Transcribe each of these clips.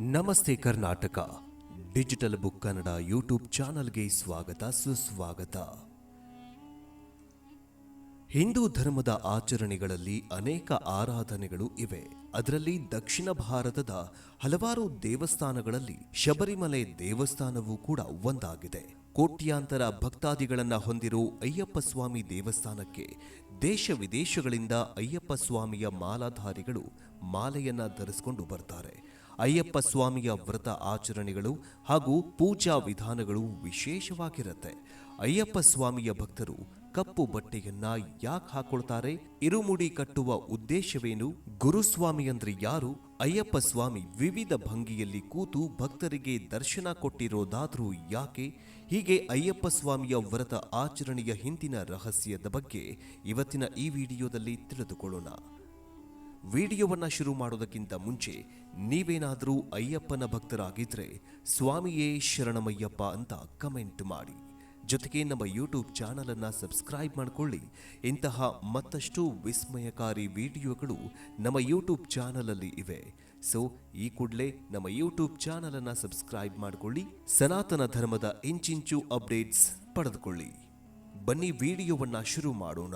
ನಮಸ್ತೆ Karnataka. Digital book Kannada YouTube ಚಾನಲ್ಗೆ ಸ್ವಾಗತ, ಸುಸ್ವಾಗತ. ಹಿಂದೂ ಧರ್ಮದ ಆಚರಣೆಗಳಲ್ಲಿ ಅನೇಕ ಆರಾಧನೆಗಳು ಇವೆ. ಅದರಲ್ಲಿ ದಕ್ಷಿಣ ಭಾರತದ ಹಲವಾರು ದೇವಸ್ಥಾನಗಳಲ್ಲಿ ಶಬರಿಮಲೆ ದೇವಸ್ಥಾನವೂ ಕೂಡ ಒಂದಾಗಿದೆ. ಕೋಟ್ಯಾಂತರ ಭಕ್ತಾದಿಗಳನ್ನು ಹೊಂದಿರೋ ಅಯ್ಯಪ್ಪ ಸ್ವಾಮಿ ದೇವಸ್ಥಾನಕ್ಕೆ ದೇಶ ವಿದೇಶಗಳಿಂದ ಅಯ್ಯಪ್ಪ ಸ್ವಾಮಿಯ ಮಾಲಾಧಾರಿಗಳು ಮಾಲೆಯನ್ನು ಧರಿಸಿಕೊಂಡು ಬರ್ತಾರೆ. ಅಯ್ಯಪ್ಪ ಸ್ವಾಮಿಯ ವ್ರತ ಆಚರಣೆಗಳು ಹಾಗೂ ಪೂಜಾ ವಿಧಾನಗಳು ವಿಶೇಷವಾಗಿರುತ್ತೆ. ಅಯ್ಯಪ್ಪ ಸ್ವಾಮಿಯ ಭಕ್ತರು ಕಪ್ಪು ಬಟ್ಟೆಯನ್ನ ಯಾಕೆ ಹಾಕೊಳ್ತಾರೆ? ಇರುಮುಡಿ ಕಟ್ಟುವ ಉದ್ದೇಶವೇನು? ಗುರುಸ್ವಾಮಿ ಅಂದ್ರೆ ಯಾರು? ಅಯ್ಯಪ್ಪ ಸ್ವಾಮಿ ವಿವಿಧ ಭಂಗಿಯಲ್ಲಿ ಕೂತು ಭಕ್ತರಿಗೆ ದರ್ಶನ ಕೊಟ್ಟಿರೋದಾದ್ರೂ ಯಾಕೆ? ಹೀಗೆ ಅಯ್ಯಪ್ಪ ಸ್ವಾಮಿಯ ವ್ರತ ಆಚರಣೆಯ ಹಿಂದಿನ ರಹಸ್ಯದ ಬಗ್ಗೆ ಇವತ್ತಿನ ಈ ವಿಡಿಯೋದಲ್ಲಿ ತಿಳಿದುಕೊಳ್ಳೋಣ. ವಿಡಿಯೋವನ್ನ ಶುರು ಮಾಡೋದಕ್ಕಿಂತ ಮುಂಚೆ ನೀವೇನಾದರೂ ಅಯ್ಯಪ್ಪನ ಭಕ್ತರಾಗಿದ್ರೆ ಸ್ವಾಮಿಯೇ ಶರಣಮಯ್ಯಪ್ಪ ಅಂತ ಕಮೆಂಟ್ ಮಾಡಿ. ಜೊತೆಗೆ ನಮ್ಮ ಯೂಟ್ಯೂಬ್ ಚಾನಲ್ ಅನ್ನ ಸಬ್ಸ್ಕ್ರೈಬ್ ಮಾಡಿಕೊಳ್ಳಿ. ಇಂತಹ ಮತ್ತಷ್ಟು ವಿಸ್ಮಯಕಾರಿ ವಿಡಿಯೋಗಳು ನಮ್ಮ ಯೂಟ್ಯೂಬ್ ಚಾನಲಲ್ಲಿ ಇವೆ. ಸೊ, ಈ ಕೂಡಲೇ ನಮ್ಮ ಯೂಟ್ಯೂಬ್ ಚಾನಲ್ ಅನ್ನ ಸಬ್ಸ್ಕ್ರೈಬ್ ಮಾಡಿಕೊಳ್ಳಿ. ಸನಾತನ ಧರ್ಮದ ಇಂಚಿಂಚು ಅಪ್ಡೇಟ್ಸ್ ಪಡೆದುಕೊಳ್ಳಿ. ಬನ್ನಿ ವಿಡಿಯೋವನ್ನ ಶುರು ಮಾಡೋಣ.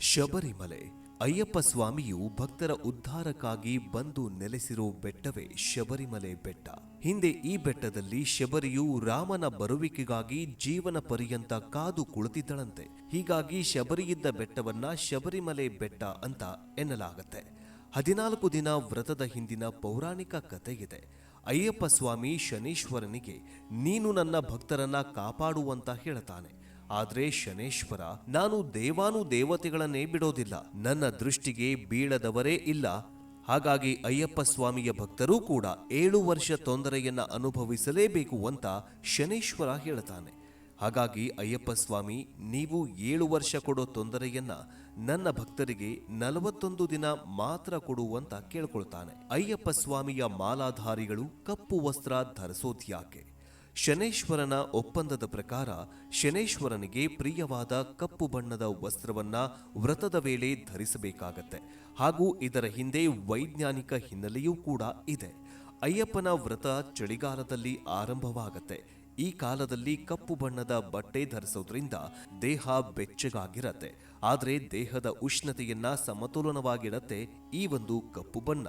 ಶಬರಿಮಲೆ. ಅಯ್ಯಪ್ಪ ಸ್ವಾಮಿಯು ಭಕ್ತರ ಉದ್ಧಾರಕ್ಕಾಗಿ ಬಂದು ನೆಲೆಸಿರೋ ಬೆಟ್ಟವೇ ಶಬರಿಮಲೆ ಬೆಟ್ಟ. ಹಿಂದೆ ಈ ಬೆಟ್ಟದಲ್ಲಿ ಶಬರಿಯು ರಾಮನ ಬರುವಿಕೆಗಾಗಿ ಜೀವನ ಪರ್ಯಂತ ಕಾದು ಕುಳಿತಿದ್ದಳಂತೆ. ಹೀಗಾಗಿ ಶಬರಿಯಿದ್ದ ಬೆಟ್ಟವನ್ನ ಶಬರಿಮಲೆ ಬೆಟ್ಟ ಅಂತ ಎನ್ನಲಾಗತ್ತೆ. ಹದಿನಾಲ್ಕು ದಿನ ವ್ರತದ ಹಿಂದಿನ ಪೌರಾಣಿಕ ಕಥೆಯಿದೆ. ಅಯ್ಯಪ್ಪ ಸ್ವಾಮಿ ಶನೀಶ್ವರನಿಗೆ, ನೀನು ನನ್ನ ಭಕ್ತರನ್ನ ಕಾಪಾಡುವಂತ ಹೇಳ್ತಾನೆ. ಆದ್ರೆ ಶನೇಶ್ವರ, ನಾನು ದೇವಾನು ದೇವತೆಗಳನ್ನೇ ಬಿಡೋದಿಲ್ಲ. ನನ್ನ ದೃಷ್ಟಿಗೆ ಬೀಳದವರೇ ಇಲ್ಲ. ಹಾಗಾಗಿ ಅಯ್ಯಪ್ಪ ಸ್ವಾಮಿಯ ಭಕ್ತರೂ ಕೂಡ ಏಳು ವರ್ಷ ತೊಂದರೆಯನ್ನ ಅನುಭವಿಸಲೇಬೇಕು ಅಂತ ಶನೇಶ್ವರ ಹೇಳ್ತಾನೆ. ಹಾಗಾಗಿ ಅಯ್ಯಪ್ಪ ಸ್ವಾಮಿ, ನೀವು ಏಳು ವರ್ಷ ಕೊಡೋ ತೊಂದರೆಯನ್ನ ನನ್ನ ಭಕ್ತರಿಗೆ ನಲವತ್ತೊಂದು ದಿನ ಮಾತ್ರ ಕೊಡುವಂತ ಕೇಳ್ಕೊಳ್ತಾನೆ. ಅಯ್ಯಪ್ಪ ಸ್ವಾಮಿಯ ಮಾಲಾಧಾರಿಗಳು ಕಪ್ಪು ವಸ್ತ್ರ ಧರಿಸೋದ್ಯಾಕೆ? ಶನೇಶ್ವರನ ಒಪ್ಪಂದದ ಪ್ರಕಾರ ಶನೇಶ್ವರನಿಗೆ ಪ್ರಿಯವಾದ ಕಪ್ಪು ಬಣ್ಣದ ವಸ್ತ್ರವನ್ನ ವ್ರತದ ವೇಳೆ ಧರಿಸಬೇಕಾಗತ್ತೆ. ಹಾಗೂ ಇದರ ಹಿಂದೆ ವೈಜ್ಞಾನಿಕ ಹಿನ್ನೆಲೆಯೂ ಕೂಡ ಇದೆ. ಅಯ್ಯಪ್ಪನ ವ್ರತ ಚಳಿಗಾಲದಲ್ಲಿ ಆರಂಭವಾಗತ್ತೆ. ಈ ಕಾಲದಲ್ಲಿ ಕಪ್ಪು ಬಣ್ಣದ ಬಟ್ಟೆ ಧರಿಸೋದ್ರಿಂದ ದೇಹ ಬೆಚ್ಚಗಾಗಿರತ್ತೆ. ಆದರೆ ದೇಹದ ಉಷ್ಣತೆಯನ್ನ ಸಮತೋಲನವಾಗಿಡತ್ತೆ ಈ ಒಂದು ಕಪ್ಪು ಬಣ್ಣ.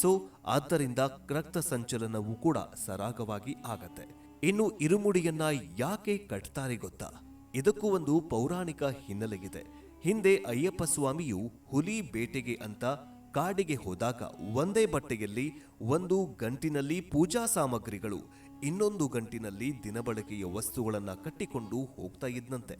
ಸೊ, ಆದ್ದರಿಂದ ರಕ್ತ ಸಂಚಲನವೂ ಕೂಡ ಸರಾಗವಾಗಿ ಆಗತ್ತೆ. ಇನ್ನು ಇರುಮುಡಿಯನ್ನ ಯಾಕೆ ಕಟ್ತಾರೆ ಗೊತ್ತಾ? ಇದಕ್ಕೂ ಒಂದು ಪೌರಾಣಿಕ ಹಿನ್ನೆಲೆಯಿದೆ ಹಿಂದೆ ಅಯ್ಯಪ್ಪ ಸ್ವಾಮಿಯು ಹುಲಿ ಬೇಟೆಗೆ ಅಂತ ಕಾಡಿಗೆ ಹೋದಾಗ ಒಂದೇ ಬಟ್ಟೆಯಲ್ಲಿ ಒಂದು ಗಂಟಿನಲ್ಲಿ ಪೂಜಾ ಸಾಮಗ್ರಿಗಳು, ಇನ್ನೊಂದು ಗಂಟಿನಲ್ಲಿ ದಿನಬಳಕೆಯ ವಸ್ತುಗಳನ್ನು ಕಟ್ಟಿಕೊಂಡು ಹೋಗ್ತಾ ಇದ್ದಂತೆ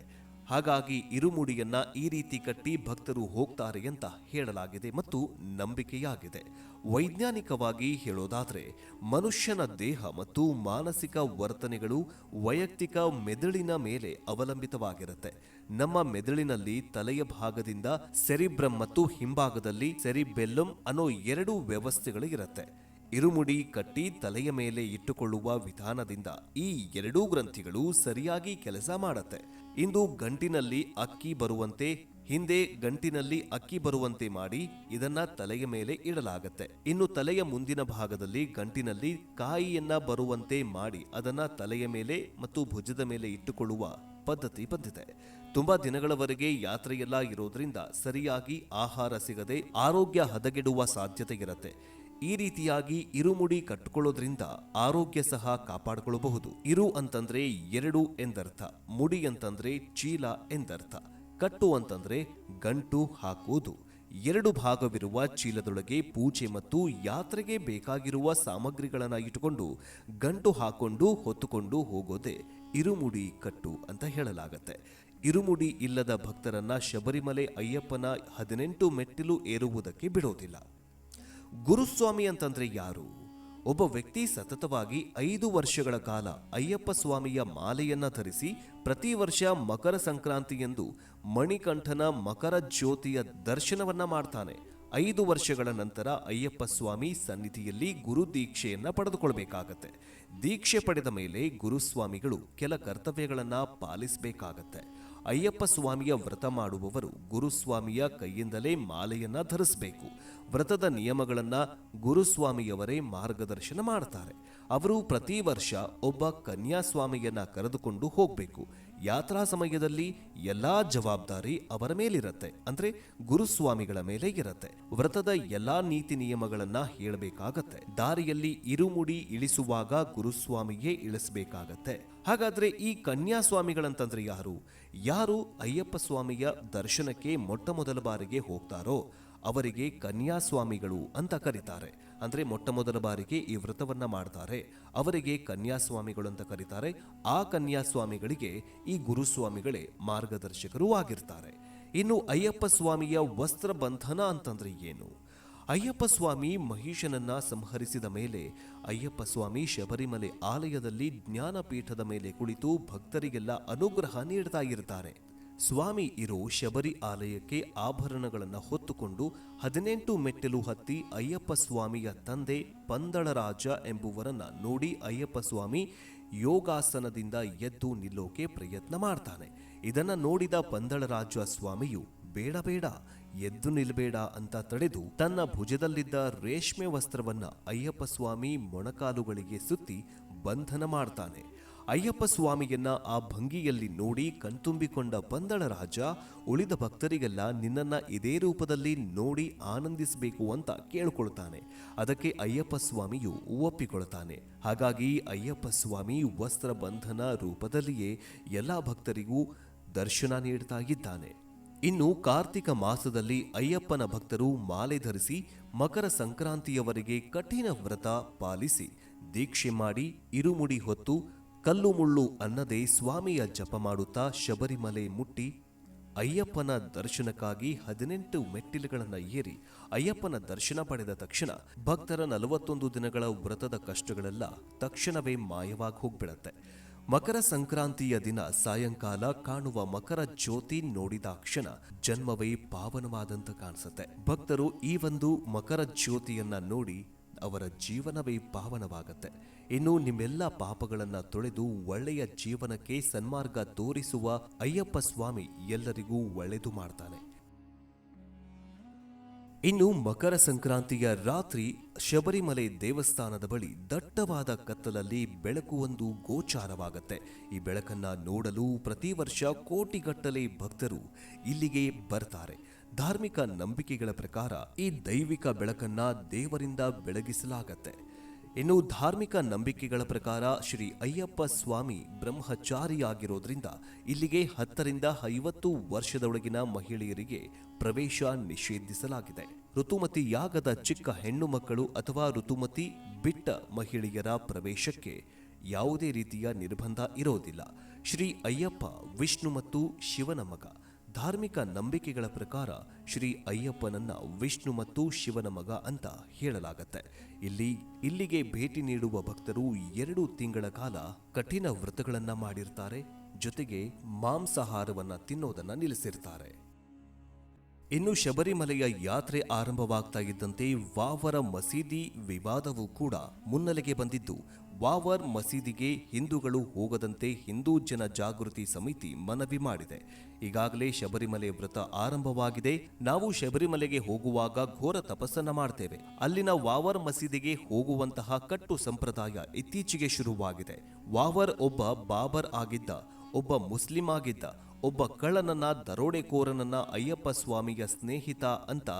ಹಾಗಾಗಿ ಇರುಮುಡಿಯನ್ನ ಈ ರೀತಿ ಕಟ್ಟಿ ಭಕ್ತರು ಹೋಗ್ತಾರೆ ಅಂತ ಹೇಳಲಾಗಿದೆ ಮತ್ತು ನಂಬಿಕೆಯಾಗಿದೆ. ವೈಜ್ಞಾನಿಕವಾಗಿ ಹೇಳೋದಾದರೆ, ಮನುಷ್ಯನ ದೇಹ ಮತ್ತು ಮಾನಸಿಕ ವರ್ತನೆಗಳು ವೈಯಕ್ತಿಕ ಮೆದುಳಿನ ಮೇಲೆ ಅವಲಂಬಿತವಾಗಿರುತ್ತೆ. ನಮ್ಮ ಮೆದುಳಿನಲ್ಲಿ ತಲೆಯ ಭಾಗದಿಂದ ಸೆರಿಬ್ರಮ್ ಮತ್ತು ಹಿಂಭಾಗದಲ್ಲಿ ಸೆರಿಬೆಲ್ಲಮ್ ಅನ್ನೋ ಎರಡು ವ್ಯವಸ್ಥೆಗಳು ಇರುತ್ತೆ. ಇರುಮುಡಿ ಕಟ್ಟಿ ತಲೆಯ ಮೇಲೆ ಇಟ್ಟುಕೊಳ್ಳುವ ವಿಧಾನದಿಂದ ಈ ಎರಡೂ ಗ್ರಂಥಿಗಳು ಸರಿಯಾಗಿ ಕೆಲಸ ಮಾಡತ್ತೆ. ಇಂದು ಗಂಟಿನಲ್ಲಿ ಅಕ್ಕಿ ಬರುವಂತೆ, ಹಿಂದೆ ಗಂಟಿನಲ್ಲಿ ಅಕ್ಕಿ ಬರುವಂತೆ ಮಾಡಿ ಇದನ್ನ ತಲೆಯ ಮೇಲೆ ಇಡಲಾಗತ್ತೆ. ಇನ್ನು ತಲೆಯ ಮುಂದಿನ ಭಾಗದಲ್ಲಿ ಗಂಟಿನಲ್ಲಿ ಕಾಯಿಯನ್ನ ಬರುವಂತೆ ಮಾಡಿ ಅದನ್ನ ತಲೆಯ ಮೇಲೆ ಮತ್ತು ಭುಜದ ಮೇಲೆ ಇಟ್ಟುಕೊಳ್ಳುವ ಪದ್ಧತಿ ಬಂದಿದೆ. ತುಂಬಾ ದಿನಗಳವರೆಗೆ ಯಾತ್ರೆಯೆಲ್ಲ ಇರೋದ್ರಿಂದ ಸರಿಯಾಗಿ ಆಹಾರ ಸಿಗದೆ ಆರೋಗ್ಯ ಹದಗೆಡುವ ಸಾಧ್ಯತೆ ಇರುತ್ತೆ. ಈ ರೀತಿಯಾಗಿ ಇರುಮುಡಿ ಕಟ್ಟಿಕೊಳ್ಳೋದ್ರಿಂದ ಆರೋಗ್ಯ ಸಹ ಕಾಪಾಡಿಕೊಳ್ಳಬಹುದು ಇರು ಅಂತಂದ್ರೆ ಎರಡು ಎಂದರ್ಥ, ಮುಡಿ ಅಂತಂದ್ರೆ ಚೀಲ ಎಂದರ್ಥ, ಕಟ್ಟು ಅಂತಂದ್ರೆ ಗಂಟು ಹಾಕುವುದು. ಎರಡು ಭಾಗವಿರುವ ಚೀಲದೊಳಗೆ ಪೂಜೆ ಮತ್ತು ಯಾತ್ರೆಗೆ ಬೇಕಾಗಿರುವ ಸಾಮಗ್ರಿಗಳನ್ನ ಇಟ್ಟುಕೊಂಡು ಗಂಟು ಹಾಕೊಂಡು ಹೊತ್ತುಕೊಂಡು ಹೋಗೋದೇ ಇರುಮುಡಿ ಕಟ್ಟು ಅಂತ ಹೇಳಲಾಗತ್ತೆ. ಇರುಮುಡಿ ಇಲ್ಲದ ಭಕ್ತರನ್ನ ಶಬರಿಮಲೆ ಅಯ್ಯಪ್ಪನ ಹದಿನೆಂಟು ಮೆಟ್ಟಿಲು ಏರುವುದಕ್ಕೆ ಬಿಡೋದಿಲ್ಲ. ಗುರುಸ್ವಾಮಿ ಅಂತಂದ್ರೆ ಯಾರು? ಒಬ್ಬ ವ್ಯಕ್ತಿ ಸತತವಾಗಿ ಐದು ವರ್ಷಗಳ ಕಾಲ ಅಯ್ಯಪ್ಪ ಸ್ವಾಮಿಯ ಮಾಲೆಯನ್ನ ಧರಿಸಿ ಪ್ರತಿ ವರ್ಷ ಮಕರ ಸಂಕ್ರಾಂತಿಯಂದು ಮಣಿಕಂಠನ ಮಕರ ಜ್ಯೋತಿಯ ದರ್ಶನವನ್ನ ಮಾಡ್ತಾನೆ. ಐದು ವರ್ಷಗಳ ನಂತರ ಅಯ್ಯಪ್ಪ ಸ್ವಾಮಿ ಸನ್ನಿಧಿಯಲ್ಲಿ ಗುರು ದೀಕ್ಷೆಯನ್ನ ಪಡೆದುಕೊಳ್ಬೇಕಾಗತ್ತೆ. ದೀಕ್ಷೆ ಪಡೆದ ಮೇಲೆ ಗುರುಸ್ವಾಮಿಗಳು ಕೆಲ ಕರ್ತವ್ಯಗಳನ್ನ ಪಾಲಿಸಬೇಕಾಗತ್ತೆ. ಅಯ್ಯಪ್ಪ ಸ್ವಾಮಿಯ ವ್ರತ ಮಾಡುವವರು ಗುರುಸ್ವಾಮಿಯ ಕೈಯಿಂದಲೇ ಮಾಲೆಯನ್ನ ಧರಿಸಬೇಕು. ವ್ರತದ ನಿಯಮಗಳನ್ನ ಗುರುಸ್ವಾಮಿಯವರೇ ಮಾರ್ಗದರ್ಶನ ಮಾಡ್ತಾರೆ. ಅವರು ಪ್ರತಿ ವರ್ಷ ಒಬ್ಬ ಕನ್ಯಾಸ್ವಾಮಿಯನ್ನ ಕರೆದುಕೊಂಡು ಹೋಗಬೇಕು. ಯಾತ್ರಾ ಸಮಯದಲ್ಲಿ ಎಲ್ಲಾ ಜವಾಬ್ದಾರಿ ಅವರ ಮೇಲಿರತ್ತೆ. ಅಂದ್ರೆ ಗುರುಸ್ವಾಮಿಗಳ ಮೇಲೆ ಇರತ್ತೆ. ವ್ರತದ ಎಲ್ಲಾ ನೀತಿ ನಿಯಮಗಳನ್ನ ಹೇಳಬೇಕಾಗತ್ತೆ. ದಾರಿಯಲ್ಲಿ ಇರುಮುಡಿ ಇಳಿಸುವಾಗ ಗುರುಸ್ವಾಮಿಯೇ ಇಳಿಸಬೇಕಾಗತ್ತೆ. ಹಾಗಾದ್ರೆ ಈ ಕನ್ಯಾಸ್ವಾಮಿಗಳಂತಂದ್ರೆ ಯಾರು? ಯಾರು ಅಯ್ಯಪ್ಪ ಸ್ವಾಮಿಯ ದರ್ಶನಕ್ಕೆ ಮೊಟ್ಟ ಮೊದಲ ಬಾರಿಗೆ ಹೋಗ್ತಾರೋ ಅವರಿಗೆ ಕನ್ಯಾಸ್ವಾಮಿಗಳು ಅಂತ ಕರೀತಾರೆ. ಅಂದ್ರೆ ಮೊಟ್ಟ ಮೊದಲ ಬಾರಿಗೆ ಈ ವ್ರತವನ್ನ ಮಾಡ್ತಾರೆ. ಅವರಿಗೆ ಕನ್ಯಾಸ್ವಾಮಿಗಳು ಅಂತ ಕರೀತಾರೆ. ಆ ಕನ್ಯಾಸ್ವಾಮಿಗಳಿಗೆ ಈ ಗುರುಸ್ವಾಮಿಗಳೇ ಮಾರ್ಗದರ್ಶಕರೂ ಆಗಿರ್ತಾರೆ. ಇನ್ನು ಅಯ್ಯಪ್ಪ ಸ್ವಾಮಿಯ ವಸ್ತ್ರ ಬಂಧನ ಅಂತಂದ್ರೆ ಏನು? ಅಯ್ಯಪ್ಪ ಸ್ವಾಮಿ ಮಹಿಷನನ್ನ ಸಂಹರಿಸಿದ ಮೇಲೆ ಅಯ್ಯಪ್ಪ ಸ್ವಾಮಿ ಶಬರಿಮಲೆ ಆಲಯದಲ್ಲಿ ಜ್ಞಾನಪೀಠದ ಮೇಲೆ ಕುಳಿತು ಭಕ್ತರಿಗೆಲ್ಲ ಅನುಗ್ರಹ ನೀಡ್ತಾ ಇರ್ತಾರೆ. ಸ್ವಾಮಿ ಇರೋ ಶಬರಿ ಆಲಯಕ್ಕೆ ಆಭರಣಗಳನ್ನು ಹೊತ್ತುಕೊಂಡು ಹದಿನೆಂಟು ಮೆಟ್ಟಿಲು ಹತ್ತಿ ಅಯ್ಯಪ್ಪ ಸ್ವಾಮಿಯ ತಂದೆ ಪಂದಳರಾಜ ಎಂಬುವರನ್ನ ನೋಡಿ ಅಯ್ಯಪ್ಪ ಸ್ವಾಮಿ ಯೋಗಾಸನದಿಂದ ಎದ್ದು ನಿಲ್ಲೋಕೆ ಪ್ರಯತ್ನ ಮಾಡ್ತಾನೆ. ಇದನ್ನ ನೋಡಿದ ಪಂದಳರಾಜ ಸ್ವಾಮಿಯು, ಬೇಡ ಬೇಡ, ಎದ್ದು ನಿಲ್ಬೇಡ ಅಂತ ತಡೆದು ತನ್ನ ಭುಜದಲ್ಲಿದ್ದ ರೇಷ್ಮೆ ವಸ್ತ್ರವನ್ನ ಅಯ್ಯಪ್ಪ ಸ್ವಾಮಿ ಮೊಣಕಾಲುಗಳಿಗೆ ಸುತ್ತಿ ಬಂಧನ ಮಾಡ್ತಾನೆ. ಅಯ್ಯಪ್ಪ ಸ್ವಾಮಿಯನ್ನ ಆ ಭಂಗಿಯಲ್ಲಿ ನೋಡಿ ಕಣ್ತುಂಬಿಕೊಂಡ ಬಂದಳ ರಾಜ, ಉಳಿದ ಭಕ್ತರಿಗೆಲ್ಲ ನಿನ್ನನ್ನು ಇದೇ ರೂಪದಲ್ಲಿ ನೋಡಿ ಆನಂದಿಸಬೇಕು ಅಂತ ಕೇಳಿಕೊಳ್ತಾನೆ. ಅದಕ್ಕೆ ಅಯ್ಯಪ್ಪ ಸ್ವಾಮಿಯು ಒಪ್ಪಿಕೊಳ್ತಾನೆ. ಹಾಗಾಗಿ ಅಯ್ಯಪ್ಪ ಸ್ವಾಮಿ ವಸ್ತ್ರ ಬಂಧನ ರೂಪದಲ್ಲಿಯೇ ಎಲ್ಲ ಭಕ್ತರಿಗೂ ದರ್ಶನ ನೀಡ್ತಾ ಇದ್ದಾನೆ. ಇನ್ನು ಕಾರ್ತಿಕ ಮಾಸದಲ್ಲಿ ಅಯ್ಯಪ್ಪನ ಭಕ್ತರು ಮಾಲೆ ಧರಿಸಿ ಮಕರ ಸಂಕ್ರಾಂತಿಯವರೆಗೆ ಕಠಿಣ ವ್ರತ ಪಾಲಿಸಿ ದೀಕ್ಷೆ ಮಾಡಿ ಇರುಮುಡಿ ಹೊತ್ತು ಕಲ್ಲು ಮುಳ್ಳು ಅನ್ನದೇ ಸ್ವಾಮಿಯ ಜಪ ಮಾಡುತ್ತಾ ಶಬರಿಮಲೆ ಮುಟ್ಟಿ ಅಯ್ಯಪ್ಪನ ದರ್ಶನಕ್ಕಾಗಿ ಹದಿನೆಂಟು ಮೆಟ್ಟಿಲುಗಳನ್ನು ಏರಿ ಅಯ್ಯಪ್ಪನ ದರ್ಶನ ಪಡೆದ ತಕ್ಷಣ ಭಕ್ತರ ನಲವತ್ತೊಂದು ದಿನಗಳ ವ್ರತದ ಕಷ್ಟಗಳೆಲ್ಲ ತಕ್ಷಣವೇ ಮಾಯವಾಗಿ ಹೋಗ್ಬಿಡತ್ತೆ. ಮಕರ ಸಂಕ್ರಾಂತಿಯ ದಿನ ಸಾಯಂಕಾಲ ಕಾಣುವ ಮಕರ ಜ್ಯೋತಿ ನೋಡಿದ ಕ್ಷಣ ಜನ್ಮವೇ ಪಾವನವಾದಂತ ಕಾಣಿಸುತ್ತೆ. ಭಕ್ತರು ಈ ಒಂದು ಮಕರ ಜ್ಯೋತಿಯನ್ನ ನೋಡಿ ಅವರ ಜೀವನವೇ ಪಾವನವಾಗತ್ತೆ. ಇನ್ನು ನಿಮ್ಮೆಲ್ಲ ಪಾಪಗಳನ್ನು ತೊಳೆದು ಒಳ್ಳೆಯ ಜೀವನಕ್ಕೆ ಸನ್ಮಾರ್ಗ ತೋರಿಸುವ ಅಯ್ಯಪ್ಪ ಸ್ವಾಮಿ ಎಲ್ಲರಿಗೂ ಒಳ್ಳೆಯದು ಮಾಡ್ತಾನೆ. ಇನ್ನು ಮಕರ ಸಂಕ್ರಾಂತಿಯ ರಾತ್ರಿ ಶಬರಿಮಲೆ ದೇವಸ್ಥಾನದ ಬಳಿ ದಟ್ಟವಾದ ಕತ್ತಲಲ್ಲಿ ಬೆಳಕು ಒಂದು ಗೋಚಾರವಾಗತ್ತೆ. ಈ ಬೆಳಕನ್ನ ನೋಡಲು ಪ್ರತಿ ವರ್ಷ ಕೋಟಿಗಟ್ಟಲೆ ಭಕ್ತರು ಇಲ್ಲಿಗೆ ಬರ್ತಾರೆ. ಧಾರ್ಮಿಕ ನಂಬಿಕೆಗಳ ಪ್ರಕಾರ ಈ ದೈವಿಕ ಬೆಳಕನ್ನ ದೇವರಿಂದ ಬೆಳಗಿಸಲಾಗತ್ತೆ. ಇನ್ನು ಧಾರ್ಮಿಕ ನಂಬಿಕೆಗಳ ಪ್ರಕಾರ ಶ್ರೀ ಅಯ್ಯಪ್ಪ ಸ್ವಾಮಿ ಬ್ರಹ್ಮಚಾರಿಯಾಗಿರೋದ್ರಿಂದ ಇಲ್ಲಿಗೆ ಹತ್ತರಿಂದ ಐವತ್ತು ವರ್ಷದೊಳಗಿನ ಮಹಿಳೆಯರಿಗೆ ಪ್ರವೇಶ ನಿಷೇಧಿಸಲಾಗಿದೆ. ಋತುಮತಿ ಯಾಗದ ಚಿಕ್ಕ ಹೆಣ್ಣು ಮಕ್ಕಳು ಅಥವಾ ಋತುಮತಿ ಬಿಟ್ಟ ಮಹಿಳೆಯರ ಪ್ರವೇಶಕ್ಕೆ ಯಾವುದೇ ರೀತಿಯ ನಿರ್ಬಂಧ ಇರೋದಿಲ್ಲ. ಶ್ರೀ ಅಯ್ಯಪ್ಪ, ವಿಷ್ಣು ಮತ್ತು ಶಿವನ ಮಗ. ಧಾರ್ಮಿಕ ನಂಬಿಕೆಗಳ ಪ್ರಕಾರ ಶ್ರೀ ಅಯ್ಯಪ್ಪನನ್ನ ವಿಷ್ಣು ಮತ್ತು ಶಿವನ ಮಗ ಅಂತ ಹೇಳಲಾಗತ್ತೆ. ಇಲ್ಲಿ, ಇಲ್ಲಿಗೆ ಭೇಟಿ ನೀಡುವ ಭಕ್ತರು ಎರಡು ತಿಂಗಳ ಕಾಲ ಕಠಿಣ ವ್ರತಗಳನ್ನ ಮಾಡಿರ್ತಾರೆ, ಜೊತೆಗೆ ಮಾಂಸಾಹಾರವನ್ನ ತಿನ್ನೋದನ್ನ ನಿಲ್ಲಿಸಿರ್ತಾರೆ. ಇನ್ನು ಶಬರಿಮಲೆಯ ಯಾತ್ರೆ ಆರಂಭವಾಗ್ತಾ ಇದ್ದಂತೆ ವಾವರ ಮಸೀದಿ ವಿವಾದವೂ ಕೂಡ ಮುನ್ನೆಲೆಗೆ ಬಂದಿದ್ದು, ವಾವರ್ ಮಸೀದಿಗೆ ಹಿಂದೂಗಳು ಹೋಗದಂತೆ ಹಿಂದೂ ಜನ ಜಾಗೃತಿ ಸಮಿತಿ ಮನವಿ ಮಾಡಿದೆ. ಈಗಾಗಲೇ ಶಬರಿಮಲೆ ವ್ರತ ಆರಂಭವಾಗಿದೆ. ನಾವು ಶಬರಿಮಲೆಗೆ ಹೋಗುವಾಗ ಘೋರ ತಪಸ್ಸನ್ನ ಮಾಡ್ತೇವೆ. ಅಲ್ಲಿನ ವಾವರ್ ಮಸೀದಿಗೆ ಹೋಗುವಂತಹ ಕಟ್ಟು ಸಂಪ್ರದಾಯ ಇತ್ತೀಚೆಗೆ ಶುರುವಾಗಿದೆ. ವಾವರ್ ಒಬ್ಬ ಬಾಬರ್ ಆಗಿದ್ದ, ಒಬ್ಬ ಮುಸ್ಲಿಂ ಆಗಿದ್ದ ಒಬ್ಬ ಕಳ್ಳನನ್ನ ದರೋಡೆಕೋರನನ್ನ ಅಯ್ಯಪ್ಪ ಸ್ವಾಮಿಯ ಸ್ನೇಹಿತ ಅಂತ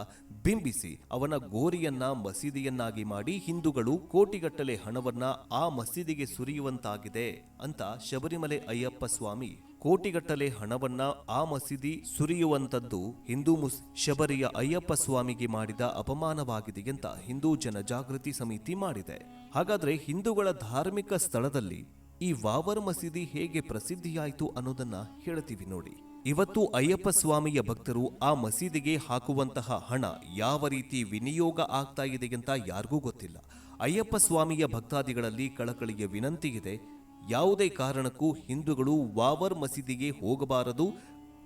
ಬಿಂಬಿಸಿ ಅವನ ಗೋರಿಯನ್ನ ಮಸೀದಿಯನ್ನಾಗಿ ಮಾಡಿ ಹಿಂದೂಗಳು ಕೋಟಿಗಟ್ಟಲೆ ಹಣವನ್ನ ಆ ಮಸೀದಿಗೆ ಸುರಿಯುವಂತಾಗಿದೆ ಅಂತ ಶಬರಿಮಲೆ ಅಯ್ಯಪ್ಪ ಸ್ವಾಮಿ ಕೋಟಿಗಟ್ಟಲೆ ಹಣವನ್ನ ಆ ಮಸೀದಿ ಸುರಿಯುವಂತದ್ದು ಹಿಂದೂ ಮುಸ್, ಶಬರಿಯ ಅಯ್ಯಪ್ಪ ಸ್ವಾಮಿಗೆ ಮಾಡಿದ ಅಪಮಾನವಾಗಿದೆ ಅಂತ ಹಿಂದೂ ಜನಜಾಗೃತಿ ಸಮಿತಿ ಮಾಡಿದೆ. ಹಾಗಾದ್ರೆ ಹಿಂದೂಗಳ ಧಾರ್ಮಿಕ ಸ್ಥಳದಲ್ಲಿ ಈ ವಾವರ್ ಮಸೀದಿ ಹೇಗೆ ಪ್ರಸಿದ್ಧಿಯಾಯಿತು ಅನ್ನೋದನ್ನ ಹೇಳ್ತೀವಿ ನೋಡಿ. ಇವತ್ತು ಅಯ್ಯಪ್ಪ ಸ್ವಾಮಿಯ ಭಕ್ತರು ಆ ಮಸೀದಿಗೆ ಹಾಕುವಂತಹ ಹಣ ಯಾವ ರೀತಿ ವಿನಿಯೋಗ ಆಗ್ತಾ ಇದೆ ಅಂತ ಯಾರಿಗೂ ಗೊತ್ತಿಲ್ಲ. ಅಯ್ಯಪ್ಪ ಸ್ವಾಮಿಯ ಭಕ್ತಾದಿಗಳಲ್ಲಿ ಕಳಕಳಿಯ ವಿನಂತಿ ಇದೆ. ಯಾವುದೇ ಕಾರಣಕ್ಕೂ ಹಿಂದೂಗಳು ವಾವರ್ ಮಸೀದಿಗೆ ಹೋಗಬಾರದು,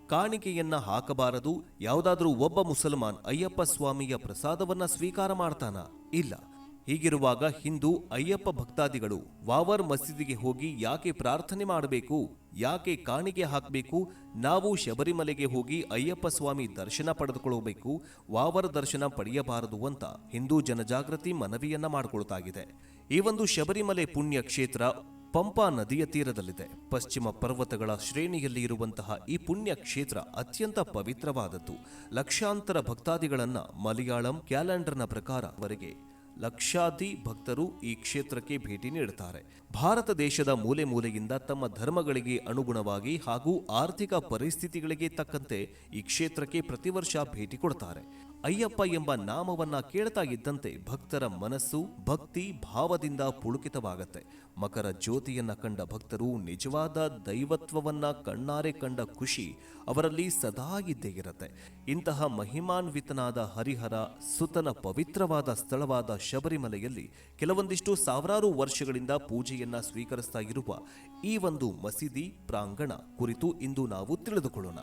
ಕಾಣಿಕೆಯನ್ನ ಹಾಕಬಾರದು, ಯಾವುದಾದ್ರೂ ಒಬ್ಬ ಮುಸಲ್ಮಾನ್ ಅಯ್ಯಪ್ಪ ಸ್ವಾಮಿಯ ಪ್ರಸಾದವನ್ನ ಸ್ವೀಕಾರ ಮಾಡ್ತಾನ? ಇಲ್ಲ. ಹೀಗಿರುವಾಗ ಹಿಂದೂ ಅಯ್ಯಪ್ಪ ಭಕ್ತಾದಿಗಳು ವಾವರ್ ಮಸೀದಿಗೆ ಹೋಗಿ ಯಾಕೆ ಪ್ರಾರ್ಥನೆ ಮಾಡಬೇಕು, ಯಾಕೆ ಕಾಣಿಗೆ ಹಾಕಬೇಕು, ನಾವು ಶಬರಿಮಲೆಗೆ ಹೋಗಿ ಅಯ್ಯಪ್ಪ ಸ್ವಾಮಿ ದರ್ಶನ ಪಡೆದುಕೊಳ್ಳಬೇಕು, ವಾವರ ದರ್ಶನ ಪಡೆಯಬಾರದು ಅಂತ ಹಿಂದೂ ಜನಜಾಗೃತಿ ಮನವಿಯನ್ನ ಮಾಡಿಕೊಳ್ತಾಗಿದೆ. ಈ ಒಂದು ಶಬರಿಮಲೆ ಪುಣ್ಯ ಕ್ಷೇತ್ರ ಪಂಪಾ ನದಿಯ ತೀರದಲ್ಲಿದೆ. ಪಶ್ಚಿಮ ಪರ್ವತಗಳ ಶ್ರೇಣಿಯಲ್ಲಿ ಇರುವಂತಹ ಈ ಪುಣ್ಯ ಕ್ಷೇತ್ರ ಅತ್ಯಂತ ಪವಿತ್ರವಾದದ್ದು. ಲಕ್ಷಾಂತರ ಭಕ್ತಾದಿಗಳನ್ನ ಮಲಯಾಳಂ ಕ್ಯಾಲೆಂಡರ್ನ ಪ್ರಕಾರ ಲಕ್ಷಾದಿ ಭಕ್ತರು ಈ ಕ್ಷೇತ್ರಕ್ಕೆ ಭೇಟಿ ನೀಡುತ್ತಾರೆ. ಭಾರತ ದೇಶದ ಮೂಲೆ ಮೂಲೆಯಿಂದ ತಮ್ಮ ಧರ್ಮಗಳಿಗೆ ಅನುಗುಣವಾಗಿ ಹಾಗೂ ಆರ್ಥಿಕ ಪರಿಸ್ಥಿತಿಗಳಿಗೆ ತಕ್ಕಂತೆ ಈ ಕ್ಷೇತ್ರಕ್ಕೆ ಪ್ರತಿ ವರ್ಷ ಭೇಟಿ ಕೊಡ್ತಾರೆ. ಅಯ್ಯಪ್ಪ ಎಂಬ ನಾಮವನ್ನ ಕೇಳ್ತಾ ಇದ್ದಂತೆ ಭಕ್ತರ ಮನಸ್ಸು ಭಕ್ತಿ ಭಾವದಿಂದ ಪುಳುಕಿತವಾಗತ್ತೆ. ಮಕರ ಜ್ಯೋತಿಯನ್ನ ಕಂಡ ಭಕ್ತರು ನಿಜವಾದ ದೈವತ್ವವನ್ನ ಕಣ್ಣಾರೆ ಕಂಡ ಖುಷಿ ಅವರಲ್ಲಿ ಸದಾ ಇದ್ದೇ ಇರುತ್ತೆ. ಇಂತಹ ಮಹಿಮಾನ್ವಿತನಾದ ಹರಿಹರ, ಸುತನ ಪವಿತ್ರವಾದ ಸ್ಥಳವಾದ ಶಬರಿಮಲೆಯಲ್ಲಿ ಕೆಲವೊಂದಿಷ್ಟು ಸಾವಿರಾರು ವರ್ಷಗಳಿಂದ ಪೂಜೆಯನ್ನ ಸ್ವೀಕರಿಸ್ತಾ ಇರುವ ಈ ಒಂದು ಮಸೀದಿ ಪ್ರಾಂಗಣ ಕುರಿತು ಇಂದು ನಾವು ತಿಳಿದುಕೊಳ್ಳೋಣ.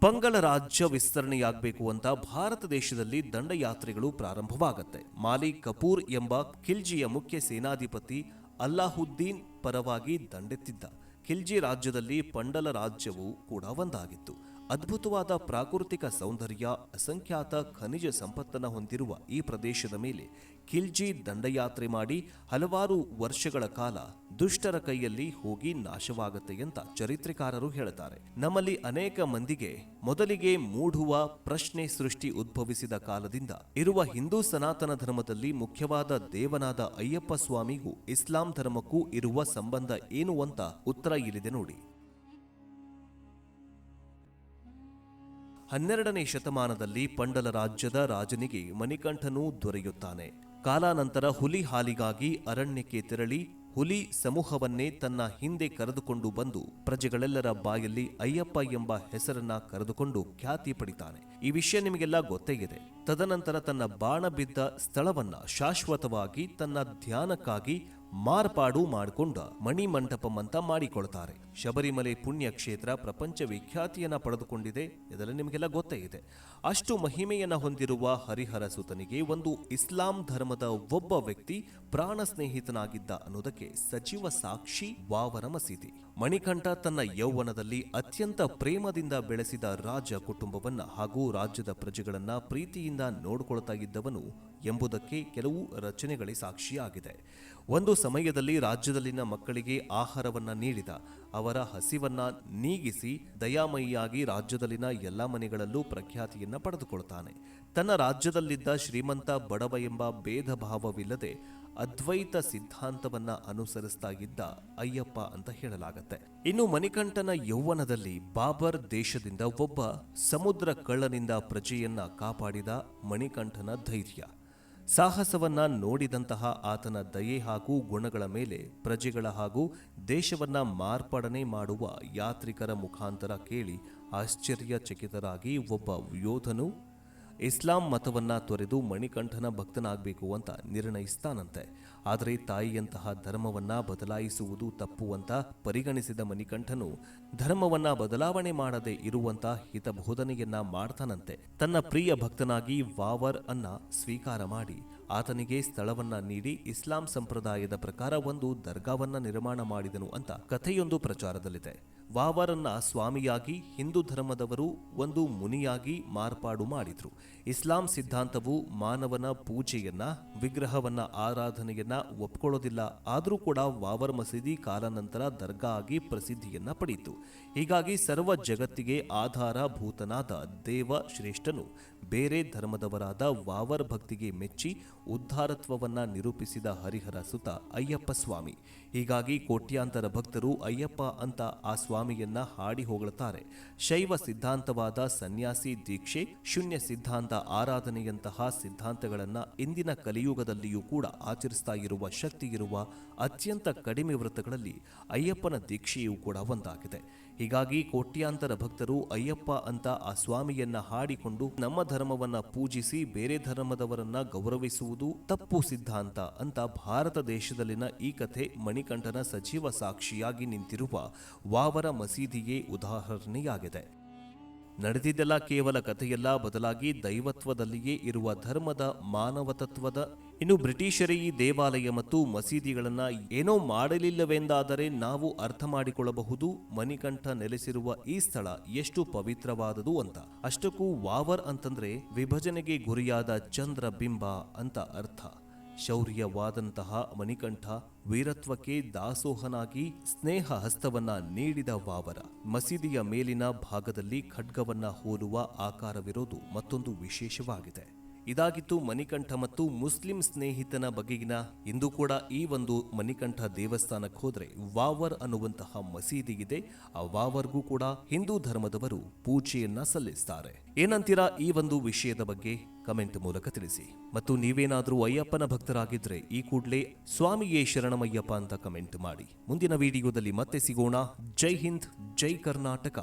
ಪಂಗಲ ರಾಜ್ಯ ವಿಸ್ತರಣೆಯಾಗಬೇಕು ಅಂತ ಭಾರತ ದೇಶದಲ್ಲಿ ದಂಡಯಾತ್ರೆಗಳು ಪ್ರಾರಂಭವಾಗುತ್ತೆ. ಮಾಲಿ ಕಪೂರ್ ಎಂಬ ಖಿಲ್ಜಿಯ ಮುಖ್ಯ ಸೇನಾಧಿಪತಿ ಅಲ್ಲಾಹುದ್ದೀನ್ ಪರವಾಗಿ ದಂಡೆತ್ತಿದ್ದ. ಖಿಲ್ಜಿ ರಾಜ್ಯದಲ್ಲಿ ಪಂಡಲ ರಾಜ್ಯವು ಕೂಡ ಒಂದಾಗಿತ್ತು. ಅದ್ಭುತವಾದ ಪ್ರಾಕೃತಿಕ ಸೌಂದರ್ಯ, ಅಸಂಖ್ಯಾತ ಖನಿಜ ಸಂಪತ್ತನ್ನು ಹೊಂದಿರುವ ಈ ಪ್ರದೇಶದ ಮೇಲೆ ಖಿಲ್ಜಿ ದಂಡಯಾತ್ರೆ ಮಾಡಿ ಹಲವಾರು ವರ್ಷಗಳ ಕಾಲ ದುಷ್ಟರ ಕೈಯಲ್ಲಿ ಹೋಗಿ ನಾಶವಾಗುತ್ತೆ ಅಂತ ಚರಿತ್ರೆಕಾರರು ಹೇಳುತ್ತಾರೆ ನಮ್ಮಲ್ಲಿ ಅನೇಕ ಮಂದಿಗೆ ಮೊದಲಿಗೆ ಮೂಡುವ ಪ್ರಶ್ನೆ ಸೃಷ್ಟಿ ಉದ್ಭವಿಸಿದ ಕಾಲದಿಂದ ಇರುವ ಹಿಂದೂ ಸನಾತನ ಧರ್ಮದಲ್ಲಿ ಮುಖ್ಯವಾದ ದೇವನಾದ ಅಯ್ಯಪ್ಪ ಸ್ವಾಮಿಗೂ ಇಸ್ಲಾಂ ಧರ್ಮಕ್ಕೂ ಇರುವ ಸಂಬಂಧ ಏನು ಅಂತ ಉತ್ತರ ಇಲ್ಲಿದೆ ನೋಡಿ. ಹನ್ನೆರಡನೇ ಶತಮಾನದಲ್ಲಿ ಪಂಡಲ ರಾಜ್ಯದ ರಾಜನಿಗೆ ಮಣಿಕಂಠನು ದೊರೆಯುತ್ತಾನೆ. ಕಾಲಾನಂತರ ಹುಲಿ ಹಾಲಿಗಾಗಿ ಅರಣ್ಯಕ್ಕೆ ತೆರಳಿ ಹುಲಿ ಸಮೂಹವನ್ನೇ ತನ್ನ ಹಿಂದೆ ಕರೆದುಕೊಂಡು ಬಂದು ಪ್ರಜೆಗಳೆಲ್ಲರ ಬಾಯಲ್ಲಿ ಅಯ್ಯಪ್ಪ ಎಂಬ ಹೆಸರನ್ನ ಕರೆದುಕೊಂಡು ಖ್ಯಾತಿ ಪಡಿತಾನೆ. ಈ ವಿಷಯ ನಿಮಗೆಲ್ಲ ಗೊತ್ತೇ ಇದೆ. ತದನಂತರ ತನ್ನ ಬಾಣ ಬಿದ್ದ ಸ್ಥಳವನ್ನ ಶಾಶ್ವತವಾಗಿ ತನ್ನ ಧ್ಯಾನಕ್ಕಾಗಿ ಮಾರ್ಪಾಡು ಮಾಡಿಕೊಂಡ ಮಣಿಮಂಟಪಂ ಅಂತ ಮಾಡಿಕೊಳ್ತಾರೆ. ಶಬರಿಮಲೆ ಪುಣ್ಯ ಕ್ಷೇತ್ರ ಪ್ರಪಂಚ ವಿಖ್ಯಾತಿಯನ್ನ ಪಡೆದುಕೊಂಡಿದೆ. ಇದೆಲ್ಲ ನಿಮಗೆಲ್ಲ ಗೊತ್ತೇ ಇದೆ. ಅಷ್ಟು ಮಹಿಮೆಯನ್ನ ಹೊಂದಿರುವ ಹರಿಹರ ಸುತನಿಗೆ ಒಂದು ಇಸ್ಲಾಂ ಧರ್ಮದ ಒಬ್ಬ ವ್ಯಕ್ತಿ ಪ್ರಾಣ ಸ್ನೇಹಿತನಾಗಿದ್ದ ಅನ್ನೋದಕ್ಕೆ ಸಚಿವ ಸಾಕ್ಷಿ ವಾವರ ಮಸೀದಿ ಮಣಿಕಂಠ ತನ್ನ ಯೌವನದಲ್ಲಿ ಅತ್ಯಂತ ಪ್ರೇಮದಿಂದ ಬೆಳೆಸಿದ ರಾಜ ಕುಟುಂಬವನ್ನ ಹಾಗೂ ರಾಜ್ಯದ ಪ್ರಜೆಗಳನ್ನ ಪ್ರೀತಿಯಿಂದ ನೋಡಿಕೊಳ್ತಾ ಇದ್ದವನು ಎಂಬುದಕ್ಕೆ ಕೆಲವು ರಚನೆಗಳೇ ಸಾಕ್ಷಿಯಾಗಿದೆ. ಒಂದು ಸಮಯದಲ್ಲಿ ರಾಜ್ಯದಲ್ಲಿನ ಮಕ್ಕಳಿಗೆ ಆಹಾರವನ್ನ ನೀಡಿದ, ಅವರ ಹಸಿವನ್ನ ನೀಗಿಸಿ ದಯಾಮಯಿಯಾಗಿ ರಾಜ್ಯದಲ್ಲಿನ ಎಲ್ಲ ಮನೆಗಳಲ್ಲೂ ಪ್ರಖ್ಯಾತಿಯನ್ನ ಪಡೆದುಕೊಳ್ತಾನೆ. ತನ್ನ ರಾಜ್ಯದಲ್ಲಿದ್ದ ಶ್ರೀಮಂತ ಬಡವ ಎಂಬ ಭೇದ ಭಾವವಿಲ್ಲದೆ ಅದ್ವೈತ ಸಿದ್ಧಾಂತವನ್ನ ಅನುಸರಿಸ್ತಾ ಇದ್ದ ಅಯ್ಯಪ್ಪ ಅಂತ ಹೇಳಲಾಗತ್ತೆ. ಇನ್ನು ಮಣಿಕಂಠನ ಯೌವನದಲ್ಲಿ ಬಾಬರ್ ದೇಶದಿಂದ ಒಬ್ಬ ಸಮುದ್ರ ಕಳ್ಳನಿಂದ ಪ್ರಜೆಯನ್ನ ಕಾಪಾಡಿದ ಮಣಿಕಂಠನ ಧೈರ್ಯ. ಸಾಹಸವನ್ನ ನೋಡಿದಂತಹ ಆತನ ದಯೆ ಹಾಗೂ ಗುಣಗಳ ಮೇಲೆ ಪ್ರಜೆಗಳ ಹಾಗೂ ದೇಶವನ್ನ ಮಾರ್ಪಡನೆ ಮಾಡುವ ಯಾತ್ರಿಕರ ಮುಖಾಂತರ ಕೇಳಿ ಆಶ್ಚರ್ಯಚಕಿತರಾಗಿ ಒಬ್ಬ ಯೋಧನು ಇಸ್ಲಾಂ ಮತವನ್ನು ತೊರೆದು ಮಣಿಕಂಠನ ಭಕ್ತನಾಗಬೇಕು ಅಂತ ನಿರ್ಣಯಿಸ್ತಾನಂತೆ. ಆದರೆ ತಾಯಿಯಂತಹ ಧರ್ಮವನ್ನ ಬದಲಾಯಿಸುವುದು ತಪ್ಪು ಅಂತ ಪರಿಗಣಿಸಿದ ಮಣಿಕಂಠನು ಧರ್ಮವನ್ನ ಬದಲಾವಣೆ ಮಾಡದೆ ಇರುವಂತ ಹಿತಬೋಧನೆಯನ್ನ ಮಾಡ್ತಾನಂತೆ. ತನ್ನ ಪ್ರಿಯ ಭಕ್ತನಾಗಿ ವಾವರ್ ಅನ್ನ ಸ್ವೀಕಾರ ಮಾಡಿ, ಆತನಿಗೆ ಸ್ಥಳವನ್ನ ನೀಡಿ ಇಸ್ಲಾಂ ಸಂಪ್ರದಾಯದ ಪ್ರಕಾರ ಒಂದು ದರ್ಗಾವನ್ನ ನಿರ್ಮಾಣ ಮಾಡಿದನು ಅಂತ ಕಥೆಯೊಂದು ಪ್ರಚಾರದಲ್ಲಿದೆ. ವಾವರನ್ನ ಸ್ವಾಮಿಯಾಗಿ ಹಿಂದೂ ಧರ್ಮದವರು ಒಂದು ಮುನಿಯಾಗಿ ಮಾರ್ಪಾಡು ಮಾಡಿದ್ರು. ಇಸ್ಲಾಂ ಸಿದ್ಧಾಂತವು ಮಾನವನ ಪೂಜೆಯನ್ನ, ವಿಗ್ರಹವನ್ನ, ಆರಾಧನೆಯನ್ನ ಒಪ್ಕೊಳ್ಳೋದಿಲ್ಲ. ಆದರೂ ಕೂಡ ವಾವರ್ ಮಸೀದಿ ಕಾಲಾನಂತರ ದರ್ಗಾ ಆಗಿ ಪ್ರಸಿದ್ಧಿಯನ್ನ ಪಡೆಯಿತು ಹೀಗಾಗಿ ಸರ್ವ ಜಗತ್ತಿಗೆ ಆಧಾರಭೂತನಾದ ದೇವ ಶ್ರೇಷ್ಠನು, ಬೇರೆ ಧರ್ಮದವರಾದ ವಾವರ್ ಭಕ್ತಿಗೆ ಮೆಚ್ಚಿ ಉದ್ಧಾರತ್ವವನ್ನ ನಿರೂಪಿಸಿದ ಹರಿಹರ ಸುತ ಅಯ್ಯಪ್ಪ ಸ್ವಾಮಿ. ಹೀಗಾಗಿ ಕೋಟ್ಯಾಂತರ ಭಕ್ತರು ಅಯ್ಯಪ್ಪ ಅಂತ ಆ ಸ್ವಾಮಿಯನ್ನ ಹಾಡಿ ಹೊಗಳುತ್ತಾರೆ ಶೈವ ಸಿದ್ಧಾಂತವಾದ ಸನ್ಯಾಸಿ ದೀಕ್ಷೆ, ಶೂನ್ಯ ಸಿದ್ಧಾಂತ ಆರಾಧನೆಯಂತಹ ಸಿದ್ಧಾಂತಗಳನ್ನ ಇಂದಿನ ಕಲಿಯುಗದಲ್ಲಿಯೂ ಕೂಡ ಆಚರಿಸ್ತಾ ಇರುವ ಶಕ್ತಿ ಇರುವ ಅತ್ಯಂತ ಕಡಿಮೆ ವೃತ್ತಗಳಲ್ಲಿ ಅಯ್ಯಪ್ಪನ ದೀಕ್ಷೆಯೂ ಕೂಡ ಒಂದಾಗಿದೆ. ಹೀಗಾಗಿ ಕೋಟ್ಯಾಂತರ ಭಕ್ತರು ಅಯ್ಯಪ್ಪ ಅಂತ ಆ ಸ್ವಾಮಿಯನ್ನ ಹಾಡಿಕೊಂಡು ನಮ್ಮ ಧರ್ಮವನ್ನ ಪೂಜಿಸಿ ಬೇರೆ ಧರ್ಮದವರನ್ನ ಗೌರವಿಸುವುದು ತಪ್ಪು ಸಿದ್ಧಾಂತ ಅಂತ ಭಾರತ ದೇಶದಲ್ಲಿನ ಈ ಕಥೆ ಮಣಿಕಂಠನ ಸಜೀವ ಸಾಕ್ಷಿಯಾಗಿ ನಿಂತಿರುವ ವಾವರ ಮಸೀದಿಯೇ ಉದಾಹರಣೆಯಾಗಿದೆ. ನಡೆದಿದ್ದೆಲ್ಲ ಕೇವಲ ಕಥೆಯಲ್ಲ, ಬದಲಾಗಿ ದೈವತ್ವದಲ್ಲಿಯೇ ಇರುವ ಧರ್ಮದ ಮಾನವತತ್ವದ ಇನ್ನು ಬ್ರಿಟಿಷರ ಈ ದೇವಾಲಯ ಮತ್ತು ಮಸೀದಿಗಳನ್ನು ಏನೋ ಮಾಡಲಿಲ್ಲವೆಂದಾದರೆ ನಾವು ಅರ್ಥ ಮಾಡಿಕೊಳ್ಳಬಹುದು. ಮಣಿಕಂಠ ನೆಲೆಸಿರುವ ಈ ಸ್ಥಳ ಎಷ್ಟು ಪವಿತ್ರವಾದದು ಅಂತ. ಅಷ್ಟಕ್ಕೂ ವಾವರ್ ಅಂತಂದ್ರೆ ವಿಭಜನೆಗೆ ಗುರಿಯಾದ ಚಂದ್ರ ಬಿಂಬ ಅಂತ ಅರ್ಥ. ಶೌರ್ಯವಾದಂತಹ ಮಣಿಕಂಠ ವೀರತ್ವಕ್ಕೆ ದಾಸೋಹನಾಗಿ ಸ್ನೇಹ ಹಸ್ತವನ್ನ ನೀಡಿದ ವಾವರ. ಮಸೀದಿಯ ಮೇಲಿನ ಭಾಗದಲ್ಲಿ ಖಡ್ಗವನ್ನ ಹೋಲುವ ಆಕಾರವಿರೋದು ಮತ್ತೊಂದು ವಿಶೇಷವಾಗಿದೆ. ಇದಾಗಿತ್ತು ಮಣಿಕಂಠ ಮತ್ತು ಮುಸ್ಲಿಂ ಸ್ನೇಹಿತನ ಬಗೆಗಿನ ಇಂದು ಕೂಡ ಈ ಒಂದು ಮಣಿಕಂಠ ದೇವಸ್ಥಾನಕ್ಕೆ ಹೋದರೆ ವಾವರ್ ಅನ್ನುವಂತಹ ಮಸೀದಿ ಇದೆ ಆ ವಾವರ್ಗೂ ಕೂಡ ಹಿಂದೂ ಧರ್ಮದವರು ಪೂಜೆಯನ್ನ ಸಲ್ಲಿಸ್ತಾರೆ. ಏನಂತೀರಾ ಈ ಒಂದು ವಿಷಯದ ಬಗ್ಗೆ? ಕಮೆಂಟ್ ಮೂಲಕ ತಿಳಿಸಿ. ಮತ್ತು ನೀವೇನಾದರೂ ಅಯ್ಯಪ್ಪನ ಭಕ್ತರಾಗಿದ್ರೆ ಈ ಕೂಡಲೇ ಸ್ವಾಮಿಯೇ ಶರಣಮಯ್ಯಪ್ಪ ಅಂತ ಕಮೆಂಟ್ ಮಾಡಿ. ಮುಂದಿನ ವಿಡಿಯೋದಲ್ಲಿ ಮತ್ತೆ ಸಿಗೋಣ. ಜೈ ಹಿಂದ್, ಜೈ ಕರ್ನಾಟಕ.